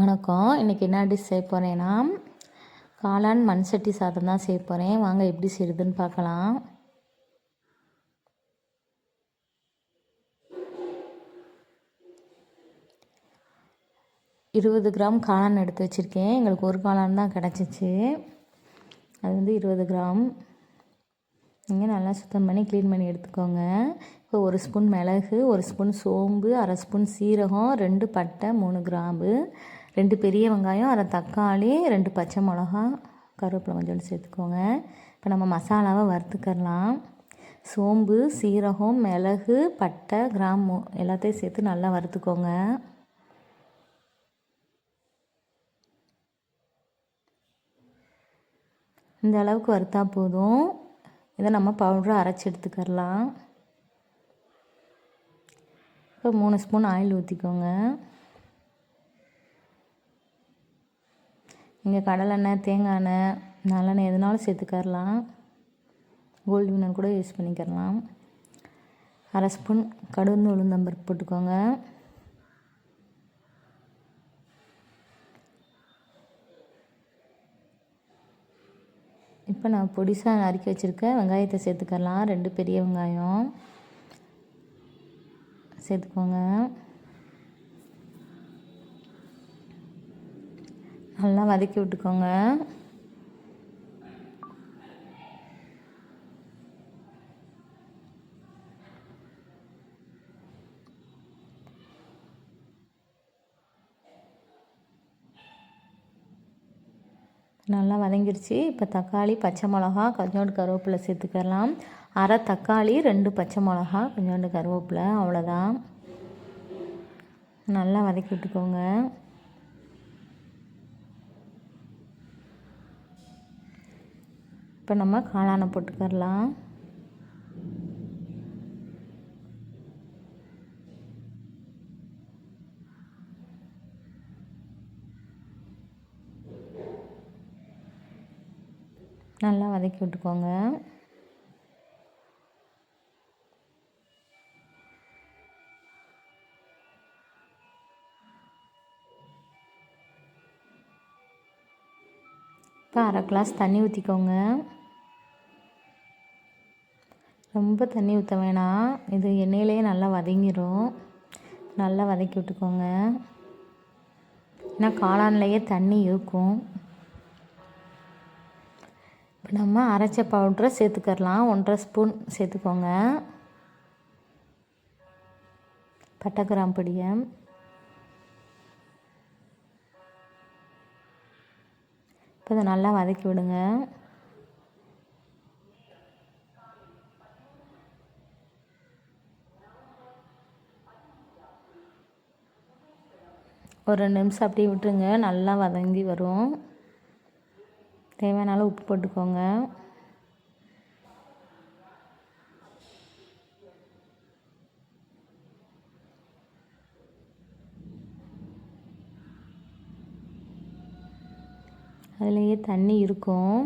வணக்கம். இன்றைக்கி என்ன டிஷ் செய்ய போகிறேன்னா காளான் மண் சட்டி சாதம் தான் செய்ய போகிறேன் வாங்க எப்படி செய்யுதுன்னு பார்க்கலாம். இருபது கிராம் காளான் எடுத்து வச்சுருக்கேன். எங்களுக்கு ஒரு காளான் தான் கிடச்சிச்சு. அது வந்து இருபது கிராம். நீங்கள் நல்லா சுத்தம் பண்ணி க்ளீன் பண்ணி எடுத்துக்கோங்க. இப்போ ஒரு ஸ்பூன் மிளகு ஒரு ஸ்பூன் சோம்பு அரை ஸ்பூன் சீரகம் ரெண்டு பட்டை மூணு கிராம்பு. ரெண்டு பெரிய வெங்காயம் அரை தக்காளி ரெண்டு பச்சை மிளகா கருவேப்பிலை கொஞ்சோண்டு சேர்த்துக்கோங்க. இப்போ நம்ம மசாலாவை வறுத்துக்கரலாம் சோம்பு சீரகம் மிளகு பட்டை கிராம்பு எல்லாத்தையும் சேர்த்து நல்லா வறுத்துக்கோங்க. இந்த அளவுக்கு வறுத்தா போதும். இதை நம்ம பவுடரை அரைச்சி எடுத்துக்கரலாம். இப்போ மூணு ஸ்பூன் ஆயில் ஊற்றிக்கோங்க இங்கே கடலெண்ணெய் தேங்காய் எண்ணெய் நல்லெண்ணெய் எதுனாலும் சேர்த்துக்கரலாம். கோல்டு வினர் கூட யூஸ் பண்ணிக்கிறலாம் அரை ஸ்பூன் கடுந்து உளுந்தம்பருப்பு போட்டுக்கோங்க. இப்போ நான் பொடிசாக நறுக்கி வச்சுருக்கேன் வெங்காயத்தை சேர்த்துக்கலாம் ரெண்டு பெரிய வெங்காயம். சேர்த்துக்கோங்க. நல்லா வதக்கி விட்டுக்கோங்க. நல்லா வதங்கிருச்சு. இப்போ தக்காளி பச்சை மிளகா கொஞ்சோண்டு கருவேப்பிலை சேர்த்துக்கலாம். அரை தக்காளி ரெண்டு பச்சை மிளகா கொஞ்சோண்டு கருவேப்பிலை அவ்வளோதான் நல்லா வதக்கி விட்டுக்கோங்க. இப்போ நம்ம காளானை போட்டுக்கரலாம் நல்லா வதக்கி விட்டுக்கோங்க. இப்போ அரை கிளாஸ் தண்ணி ஊற்றிக்கோங்க ரொம்ப தண்ணி ஊற்ற வேணாம். இது எண்ணெயிலேயே நல்லா வதங்கிடும் நல்லா வதக்கி விட்டுக்கோங்க. ஏன்னா காளான்லேயே தண்ணி இருக்கும். இப்போ நம்ம அரைச்ச பவுட்ரை சேர்த்துக்கரலாம் ஒன்றரை ஸ்பூன் சேர்த்துக்கோங்க. பட்டை கிராம் இப்போ இதை நல்லா வதக்கி விடுங்க. ஒரு ரெண்டு நிமிஷம் அப்படியே விட்டுருங்க. நல்லா வதங்கி வரும். தேவையான அளவு உப்பு போட்டுக்கோங்க. அதுலேயே தண்ணி இருக்கும்.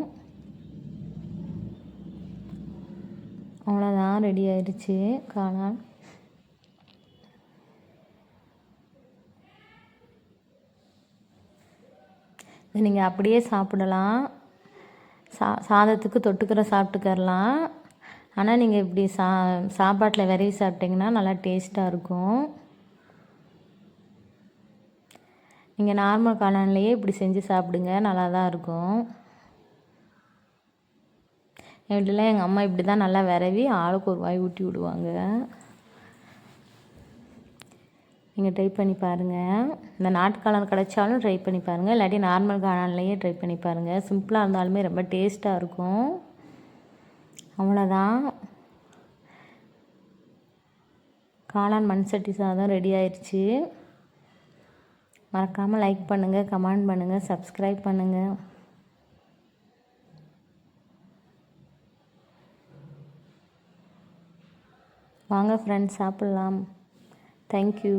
அவ்வளோதான் ரெடி ஆயிடுச்சு காளான். நீங்கள் அப்படியே சாப்பிடலாம். சா சாதத்துக்கு தொட்டுக்கிற சாப்பிட்டுக்கரலாம் ஆனால் நீங்கள் இப்படி சா சாப்பாட்டில் விரவி சாப்பிட்டிங்கன்னா நல்லா டேஸ்ட்டாக இருக்கும். நீங்கள் நார்மல் காளான்லேயே இப்படி செஞ்சு சாப்பிடுங்க நல்லா தான் இருக்கும். என் எங்கள் அம்மா இப்படி தான் நல்லா விரவி ஆளுக்கு ஒரு வாய் ஊட்டி விடுவாங்க. நீங்கள் ட்ரை பண்ணி பாருங்கள் இந்த நாட்டு கிடச்சாலும் கிடைச்சாலும் ட்ரை பண்ணி பாருங்கள் இல்லாட்டி நார்மல் காளான்லேயே ட்ரை பண்ணி பாருங்கள் சிம்பிளாக இருந்தாலுமே ரொம்ப டேஸ்ட்டாக இருக்கும். அவ்வளோதான் காளான் மண் சட்டி சாதம் ரெடி ஆயிடுச்சு மறக்காமல் லைக் பண்ணுங்கள் கமெண்ட் பண்ணுங்கள் சப்ஸ்கிரைப் பண்ணுங்கள் வாங்க ஃப்ரெண்ட்ஸ் சாப்பிட்லாம். தேங்க்யூ